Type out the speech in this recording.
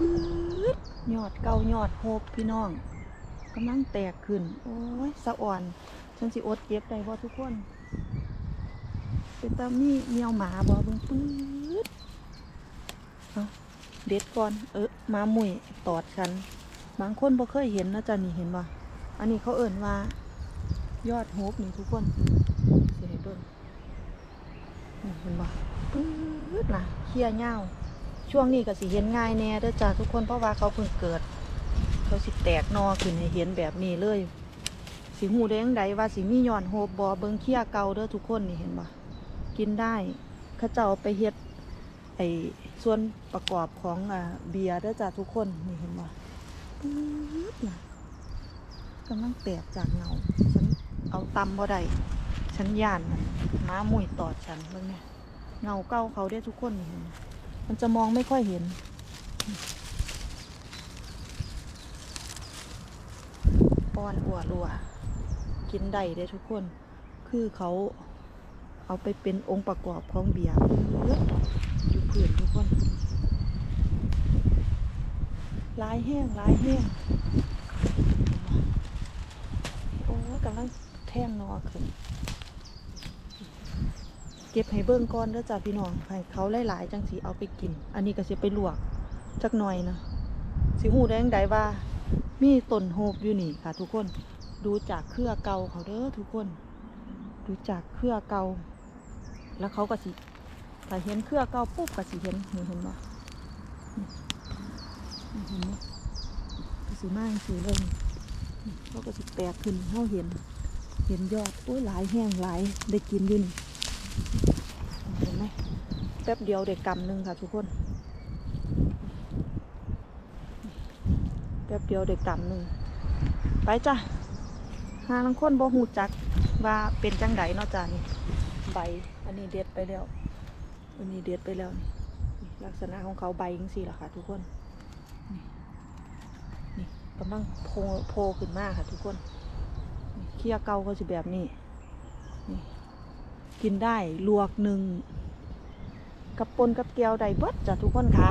ปื๊ดยอดเก่ายอดโฮบพี่น้องกำลังแตกขึ้น โอ้ยสะอ่อนฉันสิอดเก็บได้บ่ทุกคน เป็นตามีเมียวหมาบ่เบิ่งปื๊ดเอาเด็ดก่อน เออมาหมุยตอดฉัน บางคนบ่เคยเห็นนะจ๊ะนี่เห็นบ่อันนี้เขาเอิ่นว่า ยอดโฮบนี่ทุกคนสิให้เบิ่งนี่เห็นบ่ปื๊ดนะเขี้ยเง่า ช่วงนี้ก็สิเห็นง่ายแน่เด้อจ้าทุกคนเพราะว่าเขาเพิ่งเกิด เขาสิแตกนอขึ้นให้เห็นแบบนี้เลย สิหูแดงใดว่าสิมีย้อนโฮบบ่เบิงเขี้ยเก่าเด้อทุกคนนี่เห็นบ่กินได้เขาเจ้าไปเฮ็ดไอ้ส่วนประกอบของอ่าเบียร์เด้อจ้าทุกคนนี่เห็นบ่ปื๊ดนะกำลังแตกจากเงาฉันเอาตำบ่ได้ฉันย่านมันม้ามุยตอดฉันเบิ่งเนี่ยเงาเก่าเขาเด้อทุกคนนี่เห็นบ่มัันจะมองไม่ค่อยเห็นป้อนอัวรัวกินได้ได้ทุกคน คือเขาเอาไปเป็นองค์ประกอบของเบียร์เยอะอยู่เพื้นทุกคนลายแห้งลายแห้งโอ้กำลังแท่งนอขึ้น เก็บให้เบิ้งก้อนเด้อจ้าพี่น้องให้เขาหลายๆจังสีเอาไปกิน อันนี้ก็จะไปลวกจักหน่อยนะสิหูแดงใดว่า มีต้นโฮบอยู่นี่ค่ะ ทุกคนดูจากเครือเก่าเขาเด้อทุกคน ดูจากเครือเก่า แล้วเขาก็สิถ้าเห็นเครือเก่าปุ๊บก็สิเห็นเห็นบ่นี่นี่เห็นบ่ก็สิมาจังสิเลยเขาก็สิแตกขึ้นเขาเห็น เห็นยอดโอ้ยหลายแห้งหลายได้กินอยู่นี่ เห็นไหมแป๊บเดียวได้กกำหนึ่งค่ะทุกคน แป๊บเดียวได้กกำหนึ่งไปจ้ะหาลังคนบ่หูจักว่าเป็นจังไดเนาะจ้ะนี่ใบ อันนี้เด็ดไปแล้วอันนี้เด็ดไปแล้วนี่ลักษณะของเขาใบจังซี่ล่ะค่ะ ทุกคนนี่กำลังโผล่โผล่ขึ้นมาค่ะ ทุกคนเคี่ยเก่าเขาสิแบบนี้ กินได้ลวกหนึ่งกับปนกับแก้วได้เบิดจ้ะทุกคนค่ะ